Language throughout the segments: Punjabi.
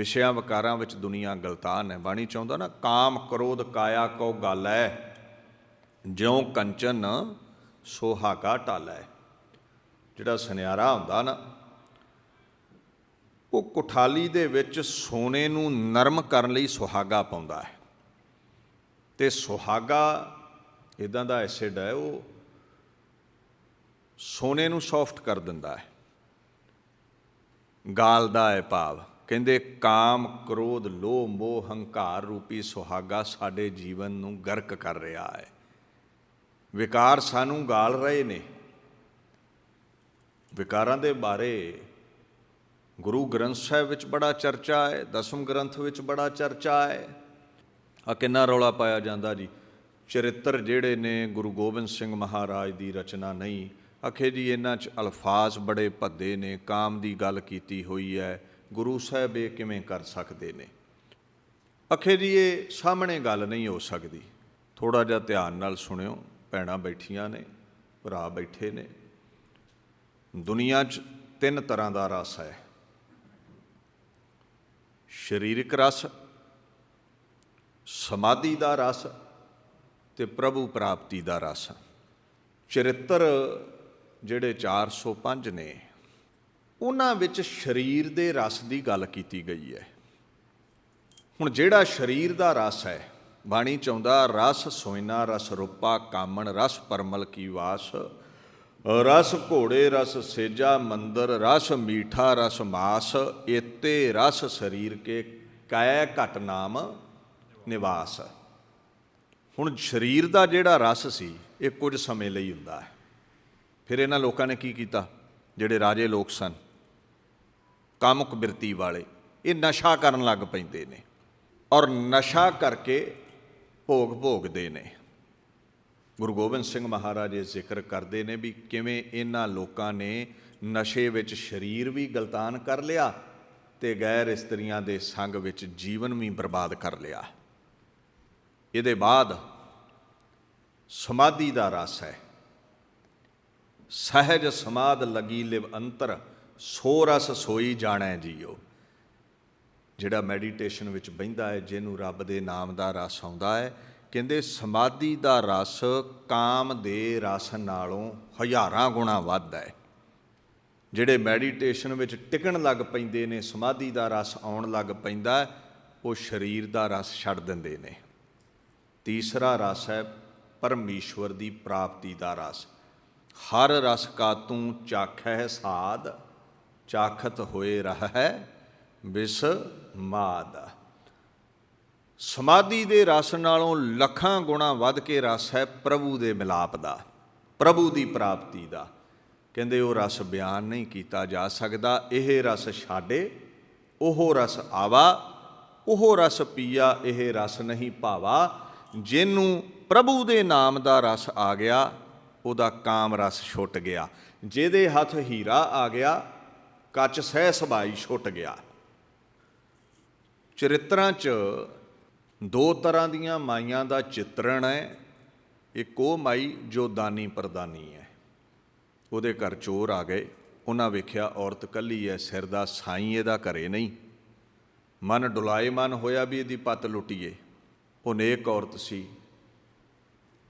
ਵਿਸ਼ਿਆਂ ਵਿਕਾਰਾਂ ਵਿੱਚ ਦੁਨੀਆ ਗਲਤਾਨ ਹੈ। ਬਾਣੀ ਚਾਹੁੰਦਾ ਨਾ, ਕਾਮ ਕ੍ਰੋਧ ਕਾਇਆ ਕੋ ਹੈ ਜਿਉ ਕੰਚਨ ਸੋਹਾਗਾ ਟਾਲੈ। ਜਿਹੜਾ ਸੁਨਿਆਰਾ ਹੁੰਦਾ ਨਾ, ਉਹ ਕੁਠਾਲੀ ਦੇ ਵਿੱਚ ਸੋਨੇ ਨੂੰ ਨਰਮ ਕਰਨ ਲਈ ਸੁਹਾਗਾ ਪਾਉਂਦਾ ਹੈ। ਤੇ ਸੁਹਾਗਾ ਇਦਾਂ ਦਾ ਐਸਿਡ ਹੈ, ਉਹ ਸੋਨੇ ਨੂੰ ਸੌਫਟ ਕਰ ਦਿੰਦਾ ਹੈ। ਗਾਲਦਾ ਹੈ ਭਾਵ। ਕਹਿੰਦੇ, ਕਾਮ, ਕ੍ਰੋਧ, ਲੋਭ, ਮੋਹ, ਹੰਕਾਰ ਰੂਪੀ ਸੁਹਾਗਾ ਸਾਡੇ ਜੀਵਨ ਨੂੰ ਗਰਕ ਕਰ ਰਿਹਾ ਹੈ। ਵਿਕਾਰ ਸਾਨੂੰ ਗਾਲ ਰਹੇ ਨੇ। ਵਿਕਾਰਾਂ ਦੇ ਬਾਰੇ ਗੁਰੂ ਗ੍ਰੰਥ ਸਾਹਿਬ ਵਿੱਚ ਬੜਾ ਚਰਚਾ ਹੈ, ਦਸਮ ਗ੍ਰੰਥ ਵਿੱਚ ਬੜਾ ਚਰਚਾ ਹੈ। ਆ ਕਿੰਨਾ ਰੌਲਾ ਪਾਇਆ ਜਾਂਦਾ ਜੀ। ਚਰਿੱਤਰ ਜਿਹੜੇ ਨੇ, ਗੁਰੂ ਗੋਬਿੰਦ ਸਿੰਘ ਮਹਾਰਾਜ ਦੀ ਰਚਨਾ ਨਹੀਂ ਅਖੇ ਜੀ, ਇਹਨਾਂ 'ਚ ਅਲਫਾਜ਼ ਬੜੇ ਭੱਦੇ ਨੇ, ਕਾਮ ਦੀ ਗੱਲ ਕੀਤੀ ਹੋਈ ਹੈ, ਗੁਰੂ ਸਾਹਿਬ ਇਹ ਕਿਵੇਂ ਕਰ ਸਕਦੇ ਨੇ? ਅਖੇ ਜੀ, ਇਹ ਸਾਹਮਣੇ ਗੱਲ ਨਹੀਂ ਹੋ ਸਕਦੀ। ਥੋੜਾ ਜਿਹਾ ਧਿਆਨ ਨਾਲ ਸੁਣਿਓ, ਭੈਣਾਂ ਬੈਠੀਆਂ ਨੇ, ਭਰਾ ਬੈਠੇ ਨੇ। ਦੁਨੀਆ 'ਚ ਤਿੰਨ ਤਰ੍ਹਾਂ ਦਾ ਰਸ ਹੈ। ਸਰੀਰਕ ਰਸ, ਸਮਾਧੀ ਦਾ ਰਸ ਤੇ ਪ੍ਰਭੂ ਪ੍ਰਾਪਤੀ ਦਾ ਰਸ। ਚਰਿੱਤਰ ਜਿਹੜੇ 405 ਨੇ, ਉਹਨਾਂ ਵਿੱਚ ਸਰੀਰ ਦੇ ਰਸ ਦੀ ਗੱਲ ਕੀਤੀ ਗਈ ਹੈ। ਹੁਣ ਜਿਹੜਾ ਸਰੀਰ ਦਾ ਰਸ ਹੈ, ਬਾਣੀ ਚਾਹੁੰਦਾ ਰਸ ਸੋਇਨਾ, ਰਸ ਰੂਪਾ, ਕਾਮਣ, ਰਸ ਪਰਮਲ ਕੀ ਵਾਸ, ਰਸ ਘੋੜੇ, ਰਸ ਸੇਜਾ, ਮੰਦਰ, ਰਸ ਮੀਠਾ, ਰਸ ਮਾਸ ਇਤੇ ਰਸ ਸਰੀਰ ਕੇ ਕੈ ਘਟ ਨਾਮ ਨਿਵਾਸ। ਹੁਣ ਸਰੀਰ ਦਾ ਜਿਹੜਾ ਰਸ ਸੀ, ਇਹ ਕੁਝ ਸਮੇਂ ਲਈ ਹੁੰਦਾ ਹੈ। ਫਿਰ ਇਹਨਾਂ ਲੋਕਾਂ ਨੇ ਕੀ ਕੀਤਾ? ਜਿਹੜੇ ਰਾਜੇ ਲੋਕ ਸਨ, ਕਾਮੁਕ ਬਿਰਤੀ ਵਾਲੇ, ਇਹ ਨਸ਼ਾ ਕਰਨ ਲੱਗ ਪੈਂਦੇ ਨੇ ਔਰ ਨਸ਼ਾ ਕਰਕੇ ਭੋਗ ਭੋਗਦੇ ਨੇ। ਗੁਰੂ ਗੋਬਿੰਦ ਸਿੰਘ ਮਹਾਰਾਜ ਇਹ ਜ਼ਿਕਰ ਕਰਦੇ ਨੇ ਵੀ ਕਿਵੇਂ ਇਹਨਾਂ ਲੋਕਾਂ ਨੇ ਨਸ਼ੇ ਵਿੱਚ ਸਰੀਰ ਵੀ ਗਲਤਾਨ ਕਰ ਲਿਆ ਤੇ ਗੈਰ ਇਸਤਰੀਆਂ ਦੇ ਸੰਗ ਵਿੱਚ ਜੀਵਨ ਵੀ ਬਰਬਾਦ ਕਰ ਲਿਆ। ਇਹਦੇ ਬਾਅਦ ਸਮਾਧੀ ਦਾ ਰਸ ਹੈ। ਸਹਿਜ ਸਮਾਦ ਲਗੀ ਲਿਵ ਅੰਤਰ ਸੋ ਰਸ ਸੋਈ ਜਾਣੈ ਜੀਓ। ਜਿਹੜਾ ਮੈਡੀਟੇਸ਼ਨ ਵਿੱਚ ਬਹਿੰਦਾ ਹੈ, ਜਿਹਨੂੰ ਰੱਬ ਦੇ ਨਾਮ ਦਾ ਰਸ ਆਉਂਦਾ ਹੈ, ਕਹਿੰਦੇ ਸਮਾਧੀ ਦਾ ਰਸ ਕਾਮ ਦੇ ਰਸ ਨਾਲੋਂ ਹਜ਼ਾਰਾਂ ਗੁਣਾ ਵੱਧ ਹੈ। ਜਿਹੜੇ ਮੈਡੀਟੇਸ਼ਨ ਵਿੱਚ ਟਿਕਣ ਲੱਗ ਪੈਂਦੇ ਨੇ, ਸਮਾਧੀ ਦਾ ਰਸ ਆਉਣ ਲੱਗ ਪੈਂਦਾ ਉਹ ਸਰੀਰ ਦਾ ਰਸ ਛੱਡ ਦਿੰਦੇ ਨੇ। ਤੀਸਰਾ ਰਸ ਹੈ, ਪਰਮੇਸ਼ਵਰ ਦੀ ਪ੍ਰਾਪਤੀ ਦਾ ਰਸ। ਹਰ ਰਸ ਕਾ ਤੂੰ ਚਾਖੈ ਸਾਦ ਚਾਖਤ ਹੋਏ ਰਹੈ ਬਿਸ ਮਾਦ। ਸਮਾਧੀ ਦੇ ਰਸ ਨਾਲੋਂ ਲੱਖਾਂ ਗੁਣਾ ਵੱਧ ਕੇ ਰਸ ਹੈ ਪ੍ਰਭੂ ਦੇ ਮਿਲਾਪ ਦਾ, ਪ੍ਰਭੂ ਦੀ ਪ੍ਰਾਪਤੀ ਦਾ। ਕਹਿੰਦੇ ਉਹ ਰਸ ਬਿਆਨ ਨਹੀਂ ਕੀਤਾ ਜਾ ਸਕਦਾ, ਇਹ ਰਸ ਛਾੜੇ ਉਹ ਰਸ ਆਵਾ, ਉਹ ਰਸ ਪੀਆ, ਇਹ ਰਸ ਨਹੀਂ ਭਾਵਾ। ਜਿਹਨੂੰ ਪ੍ਰਭੂ ਦੇ ਨਾਮ ਦਾ ਰਸ ਆ ਗਿਆ ਉਹਦਾ ਕਾਮ ਰਸ ਛੁੱਟ ਗਿਆ। ਜਿਹਦੇ ਹੱਥ ਹੀਰਾ ਆ ਗਿਆ, ਕੱਚ ਸਹਿ ਸਬਾਈ ਛੁੱਟ ਗਿਆ। ਚਰਿੱਤਰਾਂ 'ਚ ਦੋ ਤਰ੍ਹਾਂ ਦੀਆਂ ਮਾਈਆਂ ਦਾ ਚਿੱਤਰਣ ਹੈ। ਇੱਕ ਉਹ ਮਾਈ ਜੋ ਦਾਨੀ ਪ੍ਰਦਾਨੀ ਹੈ। ਉਹਦੇ ਘਰ ਚੋਰ ਆ ਗਏ। ਉਹਨਾਂ ਵੇਖਿਆ ਔਰਤ ਕੱਲੀ ਹੈ, ਸਿਰ ਦਾ ਸਾਈਂ ਇਹਦਾ ਘਰੇ ਨਹੀਂ। ਮਨ ਡੁਲਾਏ ਮਨ ਹੋਇਆ ਵੀ ਇਹਦੀ ਪੱਤ ਲੁੱਟੀਏ। ਉਹ ਨੇਕ ਔਰਤ ਸੀ।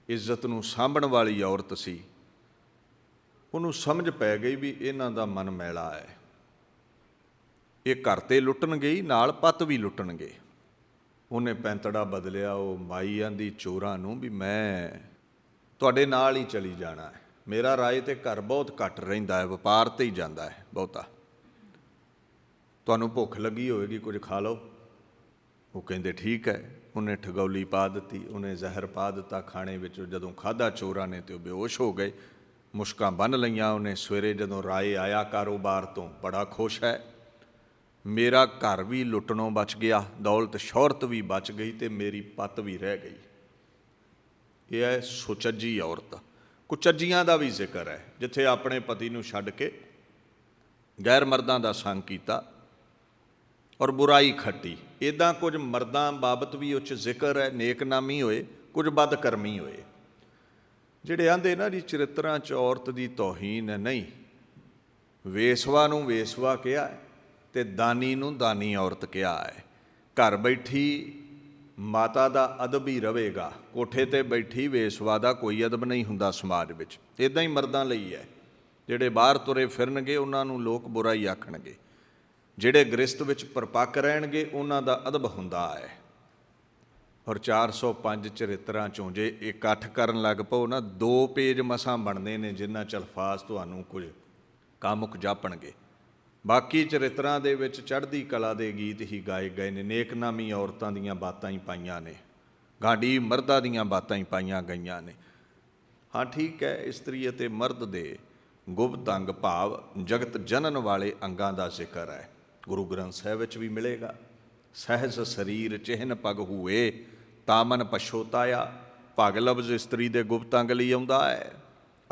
ਇੱਜ਼ਤ ਨੂੰ ਸਾਂਭਣ ਵਾਲੀ ਔਰਤ ਸੀ। ਉਹਨੂੰ ਸਮਝ ਪੈ ਗਈ ਵੀ ਇਹਨਾਂ ਦਾ ਮਨ ਮੈਲਾ ਹੈ। ਇਹ ਘਰ ਤੇ ਲੁੱਟਣ ਗਈ ਨਾਲ ਪਤ ਵੀ ਲੁੱਟਣਗੇ। ਉਹਨੇ ਪੈਂਤੜਾ ਬਦਲਿਆ, ਉਹ ਮਾਈ ਆਂਦੀ ਚੋਰਾਂ ਨੂੰ ਵੀ ਮੈਂ ਤੁਹਾਡੇ ਨਾਲ ਹੀ ਚਲੀ ਜਾਣਾ ਹੈ। ਮੇਰਾ ਰਾਏ ਤੇ ਘਰ ਬਹੁਤ ਘੱਟ ਰਹਿੰਦਾ ਹੈ, ਵਪਾਰ ਤੇ ਹੀ ਜਾਂਦਾ ਹੈ, ਬਹੁਤਾ। ਤੁਹਾਨੂੰ ਭੁੱਖ ਲੱਗੀ ਹੋਵੇਗੀ ਕੁਝ ਖਾ ਲਓ। ਉਹ ਕਹਿੰਦੇ, ਠੀਕ ਹੈ। ਉਹਨੇ ਠਗੌਲੀ ਪਾ ਦਿੱਤੀ, ਉਹਨੇ ਜ਼ਹਿਰ ਪਾ ਦਿੱਤਾ, ਖਾਣੇ ਵਿੱਚ ਜਦੋਂ ਖਾਦਾ ਚੋਰਾਂ ਨੇ ਤੇ ਉਹ ਬੇਹੋਸ਼ ਹੋ ਗਏ। ਮੁਸ਼ਕਾਂ ਬੰਨ ਲਈਆਂ ਉਹਨੇ, ਸਵੇਰੇ ਜਦੋਂ ਰਾਏ ਆਇਆ ਕਾਰੋਬਾਰ ਤੋਂ, ਬੜਾ ਖੁਸ਼ ਹੈ। ਮੇਰਾ ਘਰ ਵੀ ਲੁੱਟਣੋਂ ਬਚ ਗਿਆ, ਦੌਲਤ ਸ਼ੌਹਰਤ ਵੀ ਬਚ ਗਈ ਤੇ ਮੇਰੀ ਪਤ ਵੀ ਰਹਿ ਗਈ। ਇਹ ਹੈ ਸੁਚੱਜੀ ਔਰਤ। ਕੁਚੱਜੀਆਂ ਦਾ ਵੀ ਜ਼ਿਕਰ ਹੈ, ਜਿੱਥੇ ਆਪਣੇ ਪਤੀ ਨੂੰ ਛੱਡ ਕੇ ਗੈਰ ਮਰਦਾਂ ਦਾ ਸੰਗ ਕੀਤਾ ਔਰ ਬੁਰਾਈ ਖੱਟੀ। ਇਦਾਂ ਕੁਝ ਮਰਦਾਂ ਬਾਬਤ ਵੀ ਉੱਚ ਜ਼ਿਕਰ ਹੈ, ਨੇਕਨਾਮੀ ਹੋਏ, ਕੁਝ ਬਦਕਰਮੀ ਹੋਏ। ਜਿਹੜੇ ਆਂਦੇ ਨਾ ਜੀ, ਚਰਿੱਤਰਾਂ ਚ ਔਰਤ ਦੀ ਤੋਹੀਨ ਨਹੀਂ। ਵੇਸਵਾ ਨੂੰ ਵੇਸਵਾ ਕਿਹਾ ਹੈ ਤੇ ਦਾਨੀ ਨੂੰ ਦਾਨੀ ਔਰਤ ਕਿਹਾ ਹੈ। ਘਰ ਬੈਠੀ ਮਾਤਾ ਦਾ ਅਦਬ ਹੀ ਰਹੇਗਾ ਕੋਠੇ ਤੇ ਬੈਠੀ ਵੇਸਵਾ ਦਾ ਕੋਈ ਅਦਬ ਨਹੀਂ ਹੁੰਦਾ ਸਮਾਜ ਵਿੱਚ। ਇਦਾਂ ਹੀ ਮਰਦਾਂ ਲਈ ਹੈ। ਜਿਹੜੇ ਬਾਹਰ ਤੁਰੇ ਫਿਰਨਗੇ, ਉਹਨਾਂ ਨੂੰ ਲੋਕ ਬੁਰਾ ਹੀ ਆਖਣਗੇ। ਜਿਹੜੇ ਗ੍ਰਸਤ ਵਿੱਚ ਪਰਪੱਕ ਰਹਿਣਗੇ, ਉਹਨਾਂ ਦਾ ਅਦਬ ਹੁੰਦਾ ਹੈ। ਔਰ 405 ਚਰਿੱਤਰਾਂ ਚੋਂ ਜੇ ਇਕੱਠ ਕਰਨ ਲੱਗ ਪਓ ਨਾ, ਦੋ ਪੇਜ ਮਸਾਂ ਬਣਦੇ ਨੇ, ਜਿੰਨਾ ਚ ਅਲਫਾਜ਼ ਤੁਹਾਨੂੰ ਕੁਝ ਕਾਮੁਕ ਜਾਪਣਗੇ। ਬਾਕੀ ਚਰਿੱਤਰਾਂ ਦੇ ਵਿੱਚ ਚੜ੍ਹਦੀ ਕਲਾ ਦੇ ਗੀਤ ਹੀ ਗਾਏ ਗਏ ਨੇ, ਨੇਕਨਾਮੀ ਔਰਤਾਂ ਦੀਆਂ ਬਾਤਾਂ ਹੀ ਪਾਈਆਂ ਨੇ ਗਾਂਡੀ ਮਰਦਾਂ ਦੀਆਂ ਬਾਤਾਂ ਹੀ ਪਾਈਆਂ ਗਈਆਂ ਨੇ। ਹਾਂ, ਠੀਕ ਹੈ, ਇਸਤਰੀ ਅਤੇ ਮਰਦ ਦੇ ਗੁਪਤ ਅੰਗ ਭਾਵ ਜਗਤ ਜਨਨ ਵਾਲੇ ਅੰਗਾਂ ਦਾ ਜ਼ਿਕਰ ਹੈ। ਗੁਰੂ ਗ੍ਰੰਥ ਸਾਹਿਬ ਵਿੱਚ ਵੀ ਮਿਲੇਗਾ। ਸਹਿਜ ਸਰੀਰ ਚਿਹਨ ਪਗ ਹੋਏ, ਤਾਮਨ ਪਛੋਤਾਇਆ, ਭਗ ਲਬਜ਼ ਇਸਤਰੀ ਦੇ ਗੁਪਤ ਅੰਗ ਲਈ ਆਉਂਦਾ ਹੈ।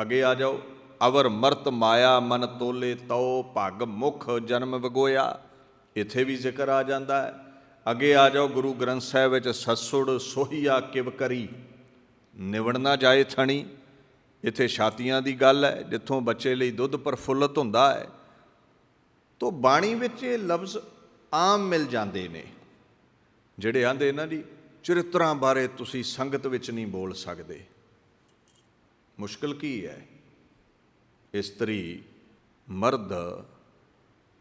ਅੱਗੇ ਆ ਜਾਓ, ਅਵਰ ਮਰਤ ਮਾਇਆ ਮਨ ਤੋਲੇ ਤਉ ਭਗ ਮੁਖ ਜਨਮ ਵਗੋਇਆ। ਇੱਥੇ ਵੀ ਜ਼ਿਕਰ ਆ ਜਾਂਦਾ ਹੈ। ਅੱਗੇ ਆ ਜਾਓ, ਗੁਰੂ ਗ੍ਰੰਥ ਸਾਹਿਬ ਵਿੱਚ ਸੱਸੁੜ ਸੋਹੀਆ ਕਿਵ ਕਰੀ। ਨਿਵੜ ਨਾ ਜਾਏ ਥਣੀ। ਇੱਥੇ ਛਾਤੀਆਂ ਦੀ ਗੱਲ ਹੈ, ਜਿੱਥੋਂ ਬੱਚੇ ਲਈ ਦੁੱਧ ਪ੍ਰਫੁੱਲਤ ਹੁੰਦਾ ਹੈ। ਤੋਂ ਬਾਣੀ ਵਿੱਚ ਇਹ ਲਫ਼ਜ਼ ਆਮ ਮਿਲ ਜਾਂਦੇ ਨੇ, ਜਿਹੜੇ ਆਂਦੇ ਇਹਨਾਂ ਦੀ, ਚਰਿੱਤਰਾਂ ਬਾਰੇ ਤੁਸੀਂ ਸੰਗਤ ਵਿੱਚ ਨਹੀਂ ਬੋਲ ਸਕਦੇ। ਮੁਸ਼ਕਲ ਕੀ ਹੈ? ਇਸਤਰੀ, ਮਰਦ,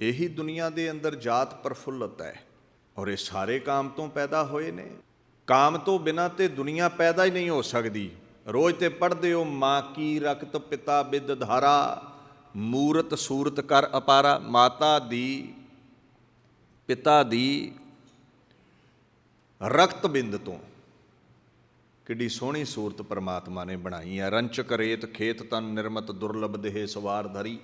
ਇਹੀ ਦੁਨੀਆ ਦੇ ਅੰਦਰ ਜਾਤ ਪ੍ਰਫੁੱਲਤ ਹੈ ਔਰ ਇਹ ਸਾਰੇ ਕਾਮ ਤੋਂ ਪੈਦਾ ਹੋਏ ਨੇ। ਕਾਮ ਤੋਂ ਬਿਨਾ ਤੇ ਦੁਨੀਆ ਪੈਦਾ ਹੀ ਨਹੀਂ ਹੋ ਸਕਦੀ। ਰੋਜ਼ ਤੇ ਪੜ੍ਹਦੇ ਹੋ, ਮਾਂ ਕੀ ਰਕਤ ਪਿਤਾ ਬਿਦ ਧਾਰਾ? ਮੂਰਤ ਸੂਰਤ ਕਰ ਅਪਾਰਾ, ਮਾਤਾ ਦੀ, ਪਿਤਾ ਦੀ ਰਕਤ ਬਿੰਦ ਤੋਂ। ਕਿੱਡੀ ਸੋਹਣੀ ਸੂਰਤ ਪਰਮਾਤਮਾ ਨੇ ਬਣਾਈ ਹੈ ਰੰਚਕ ਰੇਤ ਖੇਤ ਤਨ ਨਿਰਮਤ ਦੁਰਲਭ ਦੇਹ ਸਵਾਰ ਧਰੀ।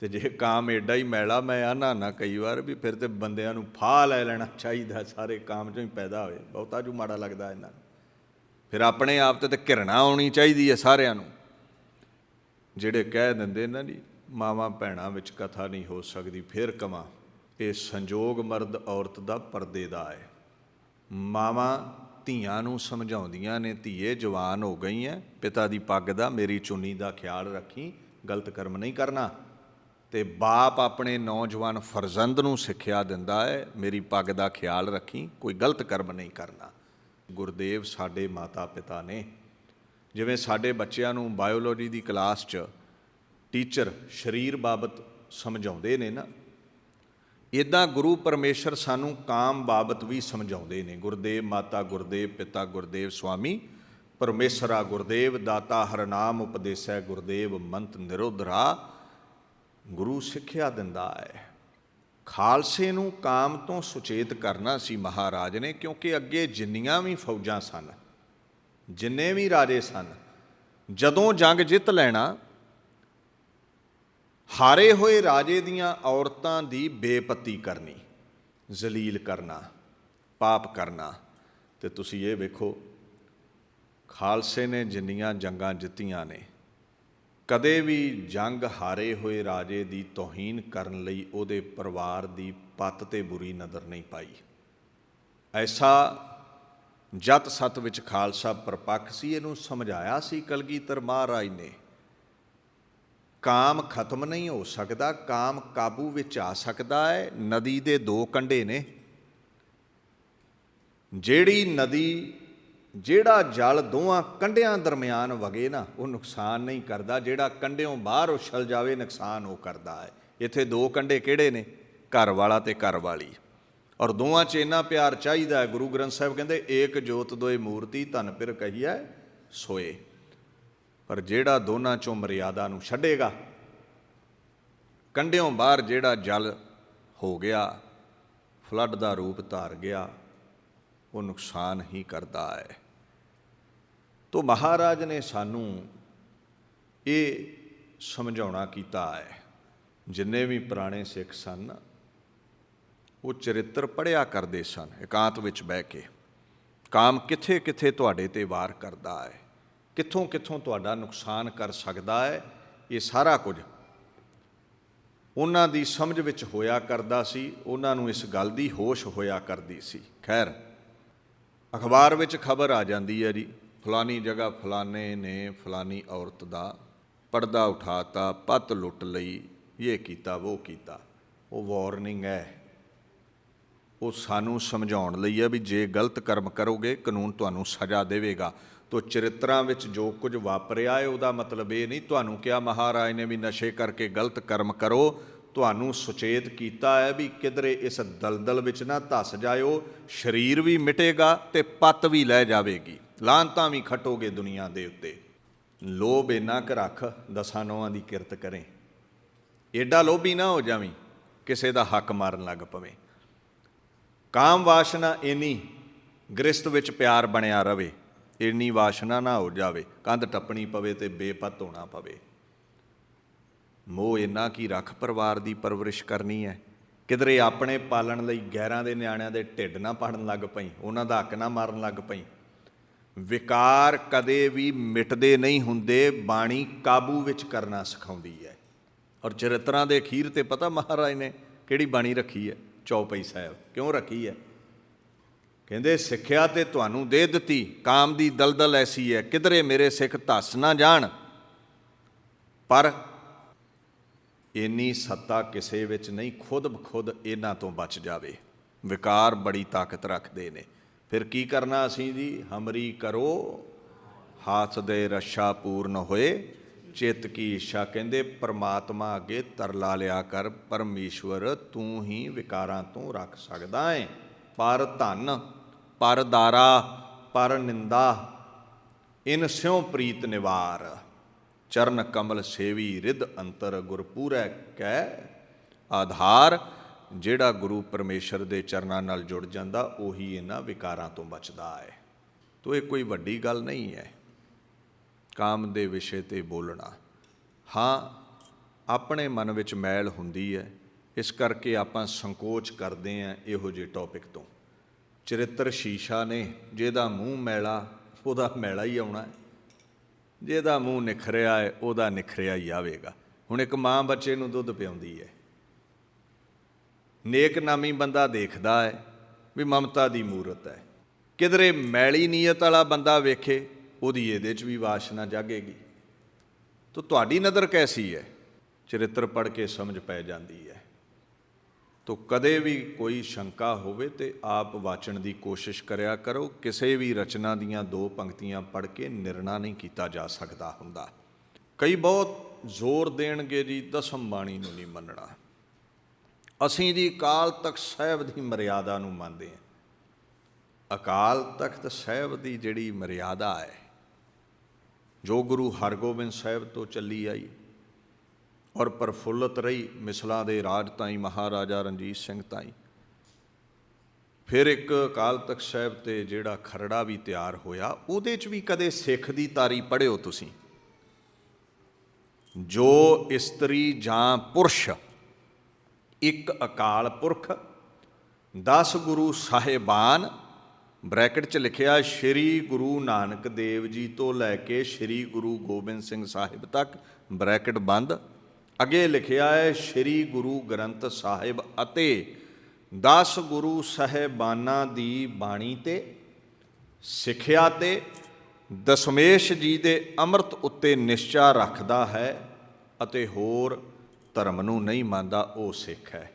ਤੇ ਜੇ ਕਾਮ ਐਡਾ ਹੀ ਮੈਲਾ, ਮੈਂ ਆਨਾ ਨਾ ਕਈ ਵਾਰ ਵੀ ਫਿਰ ਤੇ ਬੰਦਿਆਂ ਨੂੰ ਫਾਹ ਲੈ ਲੈਣਾ ਚਾਹੀਦਾ। ਸਾਰੇ ਕਾਮ ਚੋਂ ਹੀ ਪੈਦਾ ਹੋਏ। ਬਹੁਤਾ ਜੂ ਮਾੜਾ ਲੱਗਦਾ ਇਹਨਾਂ ਨੂੰ। ਫਿਰ ਆਪਣੇ ਆਪ ਤੇ ਤੇ ਘਿਰਣਾ ਆਉਣੀ ਚਾਹੀਦੀ ਹੈ ਸਾਰਿਆਂ ਨੂੰ। ਜਿਹੜੇ ਕਹਿ ਦਿੰਦੇ ਨਾ ਜੀ ਮਾਵਾਂ ਭੈਣਾਂ ਵਿੱਚ ਕਥਾ ਨਹੀਂ ਹੋ ਸਕਦੀ, ਫਿਰ ਕਮਾ ਇਹ ਸੰਜੋਗ ਮਰਦ ਔਰਤ ਦਾ ਪਰਦੇ ਦਾ ਹੈ। ਮਾਵਾਂ ਧੀਆਂ ਨੂੰ ਸਮਝਾਉਂਦੀਆਂ ਨੇ, ਧੀਏ ਜਵਾਨ ਹੋ ਗਈ ਐ, ਪਿਤਾ ਦੀ ਪੱਗ ਦਾ ਮੇਰੀ ਚੁੰਨੀ ਦਾ ਖਿਆਲ ਰੱਖੀ, ਗਲਤ ਕਰਮ ਨਹੀਂ ਕਰਨਾ। ਤੇ ਬਾਪ ਆਪਣੇ ਨੌਜਵਾਨ ਫਰਜ਼ੰਦ ਨੂੰ ਸਿੱਖਿਆ ਦਿੰਦਾ ਹੈ, ਮੇਰੀ ਪੱਗ ਦਾ ਖਿਆਲ ਰੱਖੀ, ਕੋਈ ਗਲਤ ਕਰਮ ਨਹੀਂ ਕਰਨਾ। ਗੁਰਦੇਵ ਸਾਡੇ ਮਾਤਾ ਪਿਤਾ ਨੇ ਜਿਵੇਂ ਸਾਡੇ ਬੱਚਿਆਂ ਨੂੰ ਬਾਇਓਲੋਜੀ ਦੀ ਕਲਾਸ 'ਚ ਟੀਚਰ ਸਰੀਰ ਬਾਬਤ ਸਮਝਾਉਂਦੇ ਨੇ ਨਾ ਇਦਾਂ ਗੁਰੂ ਪਰਮੇਸ਼ਰ ਸਾਨੂੰ ਕਾਮ ਬਾਬਤ ਵੀ ਸਮਝਾਉਂਦੇ ਨੇ। ਗੁਰਦੇਵ ਮਾਤਾ ਗੁਰਦੇਵ, ਪਿਤਾ ਗੁਰਦੇਵ ਸੁਆਮੀ ਪਰਮੇਸ਼ਰਾ ਗੁਰਦੇਵ, ਦਾਤਾ ਹਰਨਾਮ ਉਪਦੇਸੈ ਗੁਰਦੇਵ, ਮੰਤ ਨਿਰੋਧਰਾ, ਗੁਰੂ ਸਿੱਖਿਆ ਦਿੰਦਾ ਹੈ। ਖਾਲਸੇ ਨੂੰ ਕਾਮ ਤੋਂ ਸੁਚੇਤ ਕਰਨਾ ਸੀ ਮਹਾਰਾਜ ਨੇ, ਕਿਉਂਕਿ ਅੱਗੇ ਜਿੰਨੀਆਂ ਵੀ ਫੌਜਾਂ ਸਨ ਜਿੰਨੇ ਵੀ ਰਾਜੇ ਸਨ, ਜਦੋਂ ਜੰਗ ਜਿੱਤ ਲੈਣਾ, ਹਾਰੇ ਹੋਏ ਰਾਜੇ ਦੀਆਂ ਔਰਤਾਂ ਦੀ ਬੇਪਤੀ ਕਰਨੀ, ਜ਼ਲੀਲ ਕਰਨਾ, ਪਾਪ ਕਰਨਾ। ਤੇ ਤੁਸੀਂ ਇਹ ਵੇਖੋ, ਖਾਲਸੇ ਨੇ ਜਿੰਨੀਆਂ ਜੰਗਾਂ ਜਿੱਤੀਆਂ ਨੇ, ਕਦੇ ਵੀ ਜੰਗ ਹਾਰੇ ਹੋਏ ਰਾਜੇ ਦੀ ਤੋਹੀਨ ਕਰਨ ਲਈ ਉਹਦੇ ਪਰਿਵਾਰ ਦੀ ਪੱਤ ਤੇ ਬੁਰੀ ਨਜ਼ਰ ਨਹੀਂ ਪਾਈ। ਐਸਾ ਜਤ ਸਤ ਵਿੱਚ ਖਾਲਸਾ ਪਰਪੱਖ ਸੀ, ਇਹਨੂੰ ਸਮਝਾਇਆ ਸੀ ਕਲਗੀਧਰ ਮਹਾਰਾਜ ਨੇ। ਕਾਮ ਖਤਮ ਨਹੀਂ ਹੋ ਸਕਦਾ, ਕਾਮ ਕਾਬੂ ਵਿੱਚ ਆ ਸਕਦਾ ਹੈ, ਨਦੀ ਦੇ ਦੋ ਕੰਢੇ ਨੇ। ਜਿਹੜੀ ਨਦੀ, ਜਿਹੜਾ ਜਲ ਦੋਹਾਂ ਕੰਢਿਆਂ ਦਰਮਿਆਨ ਵਗੇ ਨਾ, ਉਹ ਨੁਕਸਾਨ ਨਹੀਂ ਕਰਦਾ, ਜਿਹੜਾ ਕੰਢਿਓਂ ਬਾਹਰ ਉਛਲ ਜਾਵੇ, ਨੁਕਸਾਨ ਉਹ ਕਰਦਾ ਹੈ। ਇੱਥੇ ਦੋ ਕੰਢੇ ਕਿਹੜੇ ਨੇ? ਘਰ ਵਾਲਾ ਤੇ ਘਰ ਵਾਲੀ। ਔਰ ਦੋਵਾਂ 'ਚ ਇੰਨਾ ਪਿਆਰ ਚਾਹੀਦਾ ਹੈ, ਗੁਰੂ ਗ੍ਰੰਥ ਸਾਹਿਬ ਕਹਿੰਦੇ, ਏਕ ਜੋਤ ਦੋਏ ਮੂਰਤੀ, ਧਨ ਪਿਰ ਕਹੀਐ ਸੋਏ। ਪਰ ਜਿਹੜਾ ਦੋਨਾਂ 'ਚੋਂ ਮਰਿਆਦਾ ਨੂੰ ਛੱਡੇਗਾ, ਕੰਢਿਓਂ ਬਾਹਰ ਜਿਹੜਾ ਜਲ ਹੋ ਗਿਆ, ਫਲੱਡ ਦਾ ਰੂਪ ਧਾਰ ਗਿਆ, ਉਹ ਨੁਕਸਾਨ ਹੀ ਕਰਦਾ ਹੈ। ਤੋ ਮਹਾਰਾਜ ਨੇ ਸਾਨੂੰ ਇਹ ਸਮਝਾਉਣਾ ਕੀਤਾ ਹੈ, ਜਿੰਨੇ ਵੀ ਪੁਰਾਣੇ ਸਿੱਖ ਸਨ ਉਹ ਚਰਿੱਤਰ ਪੜਿਆ ਕਰਦੇ ਸਨ, ਇਕਾਂਤ ਵਿੱਚ ਬਹਿ ਕੇ। ਕਾਮ ਕਿੱਥੇ ਕਿੱਥੇ ਤੁਹਾਡੇ ਤੇ ਵਾਰ ਕਰਦਾ ਹੈ? ਕਿੱਥੋਂ ਕਿੱਥੋਂ ਤੁਹਾਡਾ ਨੁਕਸਾਨ ਕਰ ਸਕਦਾ ਹੈ? ਇਹ ਸਾਰਾ ਕੁਝ ਉਹਨਾਂ ਦੀ ਸਮਝ ਵਿੱਚ ਹੋਇਆ ਕਰਦਾ ਸੀ, ਉਹਨਾਂ ਨੂੰ ਇਸ ਗੱਲ ਦੀ ਹੋਸ਼ ਹੋਇਆ ਕਰਦੀ ਸੀ। ਖੈਰ, ਅਖਬਾਰ ਵਿੱਚ ਖਬਰ ਆ ਜਾਂਦੀ ਹੈ ਜੀ, ਫਲਾਨੀ ਜਗ੍ਹਾ ਫਲਾਨੇ ਨੇ ਫਲਾਨੀ ਔਰਤ ਦਾ ਪਰਦਾ ਉਠਾਤਾ, ਪਤ ਲੁੱਟ ਲਈ, ਇਹ ਕੀਤਾ, ਉਹ ਕੀਤਾ। ਉਹ ਵਾਰਨਿੰਗ ਹੈ। ਉਹ ਸਾਨੂੰ ਸਮਝਾਉਣ ਲਈ ਹੈ ਵੀ ਜੇ ਗਲਤ ਕਰਮ ਕਰੋਗੇ, ਕਾਨੂੰਨ ਤੁਹਾਨੂੰ ਸਜ਼ਾ ਦੇਵੇਗਾ। ਤੋ ਚਰਿੱਤਰਾਂ ਵਿੱਚ ਜੋ ਕੁਝ ਵਾਪਰਿਆ ਹੈ, ਉਹਦਾ ਮਤਲਬ ਇਹ ਨਹੀਂ, ਤੁਹਾਨੂੰ ਕਿਹਾ ਮਹਾਰਾਜ ਨੇ ਵੀ ਨਸ਼ੇ ਕਰਕੇ ਗਲਤ ਕਰਮ ਕਰੋ। ਤੁਹਾਨੂੰ ਸੁਚੇਤ ਕੀਤਾ ਹੈ ਵੀ ਕਿਧਰੇ ਇਸ ਦਲਦਲ ਵਿੱਚ ਨਾ ਧੱਸ ਜਾਇਓ, ਸਰੀਰ ਵੀ ਮਿਟੇਗਾ ਤੇ ਪੱਤ ਵੀ ਲੈ ਜਾਵੇਗੀ। ਲਾਂਤਾਂ ਵੀ ਖਟੋਗੇ ਦੁਨੀਆ ਦੇ ਉੱਤੇ। ਲੋਭ ਇੰਨਾ ਕੁ ਰੱਖ, ਦਸਾਂ ਨੌਆਂ ਦੀ ਕਿਰਤ ਕਰੇ। ਏਡਾ ਲੋਭੀ ਨਾ ਹੋ ਜਾਵੀਂ, ਕਿਸੇ ਦਾ ਹੱਕ ਮਾਰਨ ਲੱਗ ਪਵੇਂ। ਕਾਮ ਵਾਸ਼ਨਾ ਇਨੀ ਗ੍ਰਸਤ ਵਿੱਚ ਪਿਆਰ ਬਣਿਆ ਰਵੇ, ਇੰਨੀ ਵਾਸ਼ਨਾ ਨਾ ਹੋ ਜਾਵੇ, ਕੰਧ ਟੱਪਣੀ ਪਵੇ ਤੇ ਬੇਪਤ ਹੋਣਾ ਪਵੇ। ਮੋਹ ਇੰਨਾ ਕੀ ਰੱਖ ਪਰਿਵਾਰ ਦੀ ਪਰਵਰਿਸ਼ ਕਰਨੀ ਹੈ ਕਿਧਰੇ ਆਪਣੇ ਪਾਲਣ ਲਈ ਗੈਰਾਂ ਦੇ ਨਿਆਣਿਆਂ ਦੇ ਢਿੱਡ ਨਾ ਪਾੜਨ ਲੱਗ ਪਈ, ਉਹਨਾਂ ਦਾ ਹੱਕ ਨਾ ਮਾਰਨ ਲੱਗ ਪਈ। ਵਿਕਾਰ ਕਦੇ ਵੀ ਮਿਟਦੇ ਨਹੀਂ ਹੁੰਦੇ, ਬਾਣੀ ਕਾਬੂ ਵਿੱਚ ਕਰਨਾ ਸਿਖਾਉਂਦੀ ਹੈ ਔਰ ਚਰਿੱਤਰਾਂ ਦੇ ਅਖੀਰ ਤੇ ਪਤਾ ਮਹਾਰਾਜ ਨੇ ਕਿਹੜੀ ਬਾਣੀ ਰੱਖੀ ਹੈ ਚੌਪਈ ਸਾਹਿਬ, ਕਿਉਂ ਰੱਖੀ ਹੈ? ਕਹਿੰਦੇ, ਸਿੱਖਿਆ ਤੇ ਤੁਹਾਨੂੰ ਦੇ ਦਿੱਤੀ, ਕਾਮ ਦੀ ਦਲਦਲ ਐਸੀ ਹੈ, ਕਿਧਰੇ ਮੇਰੇ ਸਿੱਖ ਧੱਸ ਨਾ ਜਾਣ। ਪਰ ਇੰਨੀ ਸੱਤਾ ਕਿਸੇ ਵਿੱਚ ਨਹੀਂ, ਖੁਦ ਬਖੁਦ ਇਹਨਾਂ ਤੋਂ ਬਚ ਜਾਵੇ। ਵਿਕਾਰ ਬੜੀ ਤਾਕਤ ਰੱਖਦੇ ਨੇ। ਫਿਰ ਕੀ ਕਰਨਾ ਅਸੀਂ ਜੀ? ਹਮਰੀ ਕਰੋ, ਹਾਥ ਦੇ ਰਸ਼ਾ ਪੂਰਨ ਹੋਏ। ਚਿੱਤ ਕੀ ਇੱਛਾ? ਕਹਿੰਦੇ, ਪਰਮਾਤਮਾ ਅੱਗੇ ਤਰਲਾ ਲਿਆ ਕਰ, ਪਰਮੇਸ਼ਵਰ ਤੂੰ ਹੀ ਵਿਕਾਰਾਂ ਤੋਂ ਰੱਖ ਸਕਦਾ ਹੈ ਪਰ ਧਨ, ਪਰ ਦਾਰਾ, ਪਰ ਨਿੰਦਾ, ਇਨ ਸਿਉ ਪ੍ਰੀਤ ਨਿਵਾਰ। ਚਰਨ ਕਮਲ ਸੇਵੀ ਰਿਦ ਅੰਤਰ ਗੁਰਪੂਰੈ ਕੈ ਆਧਾਰ। ਜਿਹੜਾ ਗੁਰੂ ਪਰਮੇਸ਼ਰ ਦੇ ਚਰਨਾਂ ਨਾਲ ਜੁੜ ਜਾਂਦਾ, ਉਹੀ ਇਹਨਾਂ ਵਿਕਾਰਾਂ ਤੋਂ ਬਚਦਾ ਹੈ ਤੋ ਇਹ ਕੋਈ ਵੱਡੀ ਗੱਲ ਨਹੀਂ ਹੈ ਕਾਮ ਦੇ ਵਿਸ਼ੇ ਤੇ ਬੋਲਣਾ ਹਾਂ ਆਪਣੇ ਮਨ ਵਿੱਚ ਮੈਲ ਹੁੰਦੀ ਹੈ ਇਸ ਕਰਕੇ ਆਪਾਂ ਸੰਕੋਚ ਕਰਦੇ ਆਂ ਇਹੋ ਜਿਹੇ ਟੌਪਿਕ ਤੋਂ ਚਰਿੱਤਰ ਸ਼ੀਸ਼ਾ ਨੇ ਜਿਹਦਾ ਮੂੰਹ ਮੈਲਾ ਉਹਦਾ ਮੈਲਾ ਹੀ ਆਉਣਾ ਹੈ ਜਿਹਦਾ ਮੂੰਹ ਨਿਖਰਿਆ ਹੈ ਉਹਦਾ ਨਿਖਰਿਆ ਹੀ ਆਵੇਗਾ ਹੁਣ ਇੱਕ ਮਾਂ ਬੱਚੇ ਨੂੰ ਦੁੱਧ ਪਿਆਉਂਦੀ ਹੈ ਨੇਕ ਨਾਮੀ ਬੰਦਾ ਦੇਖਦਾ ਹੈ ਵੀ ਮਮਤਾ ਦੀ ਮੂਰਤ ਹੈ ਕਿਧਰੇ ਮੈਲੀ ਨੀਅਤ ਵਾਲਾ ਬੰਦਾ ਵੇਖੇ ਉਹਦੀ ਇਹਦੇ 'ਚ ਵੀ ਵਾਸ਼ਨਾ ਜਾਗੇਗੀ। ਤੋ ਤੁਹਾਡੀ ਨਜ਼ਰ ਕੈਸੀ ਹੈ? ਚਰਿੱਤਰ ਪੜ੍ਹ ਕੇ ਸਮਝ ਪੈ ਜਾਂਦੀ ਹੈ। ਤੋ ਕਦੇ ਵੀ ਕੋਈ ਸ਼ੰਕਾ ਹੋਵੇ ਤੇ ਆਪ ਵਾਚਣ ਦੀ ਕੋਸ਼ਿਸ਼ ਕਰਿਆ ਕਰੋ। ਕਿਸੇ ਵੀ ਰਚਨਾ ਦੀਆਂ ਦੋ ਪੰਕਤੀਆਂ ਪੜ੍ਹ ਕੇ ਨਿਰਣਾ ਨਹੀਂ ਕੀਤਾ ਜਾ ਸਕਦਾ ਹੁੰਦਾ। ਕਈ ਬਹੁਤ ਜ਼ੋਰ ਦੇਣਗੇ ਜੀ, ਦਸਮ ਬਾਣੀ ਨੂੰ ਨਹੀਂ ਮੰਨਣਾ। ਅਸੀਂ ਜੀ ਅਕਾਲ ਤਖਤ ਸਾਹਿਬ ਦੀ ਮਰਿਆਦਾ ਨੂੰ ਮੰਨਦੇ ਹਾਂ। ਅਕਾਲ ਤਖਤ ਸਾਹਿਬ ਦੀ ਜਿਹੜੀ ਮਰਿਆਦਾ ਹੈ ਜੋ ਗੁਰੂ ਹਰਗੋਬਿੰਦ ਸਾਹਿਬ ਤੋਂ ਚੱਲੀ ਆਈ ਔਰ ਪ੍ਰਫੁੱਲਤ ਰਹੀ ਮਿਸਲਾਂ ਦੇ ਰਾਜ ਤਾਈ, ਮਹਾਰਾਜਾ ਰਣਜੀਤ ਸਿੰਘ ਤਾਈ। ਫਿਰ ਇੱਕ ਅਕਾਲ ਤਖਤ ਸਾਹਿਬ ਤੇ ਜਿਹੜਾ ਖਰੜਾ ਵੀ ਤਿਆਰ ਹੋਇਆ, ਉਹਦੇ 'ਚ ਵੀ ਕਦੇ ਸਿੱਖ ਦੀ ਤਾਰੀ ਪੜ੍ਹਿਓ ਤੁਸੀਂ? ਜੋ ਇਸਤਰੀ ਜਾਂ ਪੁਰਸ਼, ਇੱਕ ਅਕਾਲ ਪੁਰਖ 10 ਗੁਰੂ ਸਾਹਿਬਾਨ ਬ੍ਰੈਕਟ 'ਚ ਲਿਖਿਆ, ਸ਼੍ਰੀ ਗੁਰੂ ਨਾਨਕ ਦੇਵ ਜੀ ਤੋਂ ਲੈ ਕੇ ਸ਼੍ਰੀ ਗੁਰੂ ਗੋਬਿੰਦ ਸਿੰਘ ਸਾਹਿਬ ਤੱਕ ਬ੍ਰੈਕਟ ਬੰਦ। ਅੱਗੇ ਲਿਖਿਆ ਹੈ, ਸ਼੍ਰੀ ਗੁਰੂ ਗ੍ਰੰਥ ਸਾਹਿਬ ਅਤੇ 10 ਗੁਰੂ ਸਾਹਿਬਾਨਾਂ ਦੀ ਬਾਣੀ ਤੇ, ਸਿੱਖਿਆ ਤੇ, ਦਸ਼ਮੇਸ਼ ਜੀ ਦੇ ਅੰਮ੍ਰਿਤ ਉੱਤੇ ਨਿਸ਼ਚਾ ਰੱਖਦਾ ਹੈ ਅਤੇ ਹੋਰ ਧਰਮ ਨੂੰ ਨਹੀਂ ਮੰਨਦਾ, ਉਹ ਸਿੱਖ ਹੈ।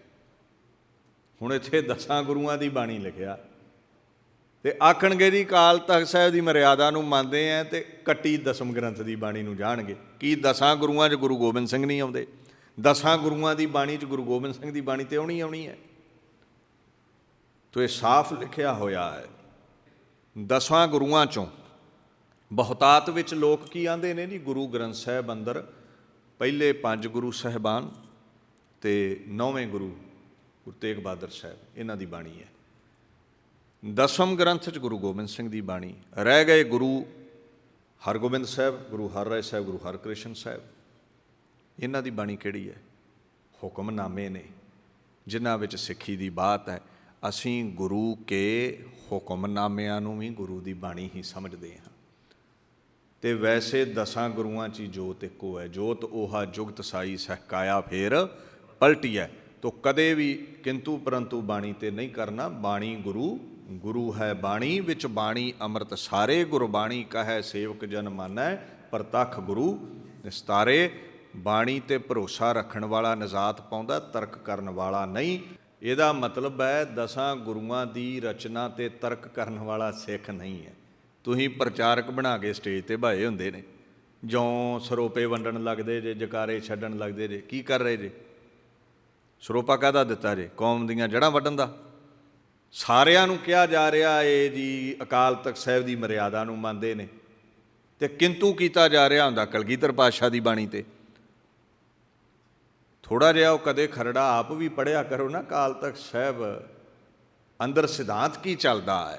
ਹੁਣ ਇੱਥੇ ਦਸਾਂ ਗੁਰੂਆਂ ਦੀ ਬਾਣੀ ਲਿਖਿਆ। ਤੇ ਆਖਣਗੇ ਜੀ ਕਾਲ ਤਖਤ ਸਾਹਿਬ ਦੀ ਮਰਿਆਦਾ ਨੂੰ ਮੰਨਦੇ ਆ ਤੇ ਕੱਟੀ ਦਸਮ ਗ੍ਰੰਥ ਦੀ ਬਾਣੀ ਨੂੰ ਜਾਣਗੇ। ਕੀ ਦਸਾਂ ਗੁਰੂਆਂ 'ਚ ਗੁਰੂ ਗੋਬਿੰਦ ਸਿੰਘ ਨਹੀਂ ਆਉਂਦੇ? ਦਸਾਂ ਗੁਰੂਆਂ ਦੀ ਬਾਣੀ 'ਚ ਗੁਰੂ ਗੋਬਿੰਦ ਸਿੰਘ ਦੀ ਬਾਣੀ ਤੇ ਆਉਣੀ ਆਉਣੀ ਹੈ। ਤੋ ਇਹ ਸਾਫ਼ ਲਿਖਿਆ ਹੋਇਆ ਹੈ, ਦਸਾਂ ਗੁਰੂਆਂ 'ਚੋਂ ਬਹੁਤਾਤ ਵਿੱਚ ਲੋਕ ਕੀ ਆਂਦੇ ਨੇ ਜੀ? ਗੁਰੂ ਗ੍ਰੰਥ ਸਾਹਿਬ ਅੰਦਰ ਪਹਿਲੇ ਪੰਜ ਗੁਰੂ ਸਾਹਿਬਾਨ ਤੇ ਨੌਵੇਂ ਗੁਰੂ ਗੁਰੂ ਤੇਗ ਬਹਾਦਰ ਸਾਹਿਬ, ਇਹਨਾਂ ਦੀ ਬਾਣੀ ਹੈ। ਦਸਮ ਗ੍ਰੰਥ ਚ ਗੁਰੂ ਗੋਬਿੰਦ ਸਿੰਘ ਦੀ ਬਾਣੀ, ਰਹਿ ਗਏ ਗੁਰੂ ਹਰਗੋਬਿੰਦ ਸਾਹਿਬ, ਗੁਰੂ ਹਰ ਰਾਏ ਸਾਹਿਬ, ਗੁਰੂ ਹਰਕ੍ਰਿਸ਼ਨ ਸਾਹਿਬ। ਇਹਨਾਂ ਦੀ ਬਾਣੀ ਕਿਹੜੀ ਹੈ? ਹੁਕਮਨਾਮੇ ਨੇ, ਜਿਨ੍ਹਾਂ ਵਿੱਚ ਸਿੱਖੀ ਦੀ ਬਾਤ ਹੈ। ਅਸੀਂ ਗੁਰੂ ਕੇ ਹੁਕਮਨਾਮਿਆਂ ਨੂੰ ਵੀ ਗੁਰੂ ਦੀ ਬਾਣੀ ਹੀ ਸਮਝਦੇ ਹਾਂ। ਤੇ ਵੈਸੇ ਦਸਾਂ ਗੁਰੂਆਂ 'ਚ ਹੀ ਜੋਤ ਇੱਕੋ ਹੈ। ਜੋਤ 오ਹਾ ਜੁਗਤ ਸਾਈ ਸਹਿਕਾਇਆ ਫੇਰ ਪਲਟੀ ਹੈ ਤੋ ਕਦੇ ਵੀ ਕਿੰਤੂ ਪਰੰਤੂ ਬਾਣੀ ਤੇ ਨਹੀਂ ਕਰਨਾ, ਬਾਣੀ ਗੁਰੂ ਗੁਰੂ ਹੈ ਬਾਣੀ, ਵਿੱਚ ਬਾਣੀ ਅੰਮ੍ਰਿਤ ਸਾਰੇ ਗੁਰਬਾਣੀ ਕਹੈ, ਸੇਵਕ ਜਨ ਮਾਨੈ, ਪ੍ਰਤਖ ਗੁਰੂ ਨਿਸਤਾਰੇ। ਬਾਣੀ ਤੇ ਭਰੋਸਾ ਰੱਖਣ ਵਾਲਾ ਨਜ਼ਾਤ ਪਾਉਂਦਾ, ਤਰਕ ਕਰਨ ਵਾਲਾ ਨਹੀਂ। ਇਹਦਾ ਮਤਲਬ ਹੈ ਦਸਾਂ ਗੁਰੂਆਂ ਦੀ ਰਚਨਾ ਤੇ ਤਰਕ ਕਰਨ ਵਾਲਾ ਸਿੱਖ ਨਹੀਂ ਹੈ। ਤੁਸੀਂ ਪ੍ਰਚਾਰਕ ਬਣਾ ਕੇ ਸਟੇਜ ਤੇ ਭਾਏ ਹੁੰਦੇ ਨੇ। ਜਿਉਂ ਸਰੋਪੇ ਵੰਡਣ ਲੱਗਦੇ ਜੇ, ਜਕਾਰੇ ਛੱਡਣ ਲੱਗਦੇ ਜੇ, ਕੀ ਕਰ ਰਹੇ ਜੇ? ਸਰੋਪਾ ਕਾਹਦਾ ਦਿੱਤਾ ਜੇ? ਕੌਮ ਦੀਆਂ ਜੜ੍ਹਾਂ ਵੱਢਣ ਦਾ। ਸਾਰਿਆਂ ਨੂੰ ਕਿਹਾ ਜਾ ਰਿਹਾ ਏ ਜੀ, ਅਕਾਲ ਤਖਤ ਸਾਹਿਬ ਦੀ ਮਰਿਆਦਾ ਨੂੰ ਮੰਨਦੇ ਨੇ ਤੇ ਕਿੰਤੂ ਕੀਤਾ ਜਾ ਰਿਹਾ ਹੁੰਦਾ ਕਲਗੀਧਰ ਪਾਤਸ਼ਾਹ ਦੀ ਬਾਣੀ ਤੇ। ਥੋੜਾ ਜਿਹਾ ਉਹ ਕਦੇ ਖਰੜਾ ਆਪ ਵੀ ਪੜਿਆ ਕਰੋ ਨਾ, ਅਕਾਲ ਤਖਤ ਸਾਹਿਬ ਅੰਦਰ ਸਿਧਾਂਤ ਕੀ ਚੱਲਦਾ ਹੈ?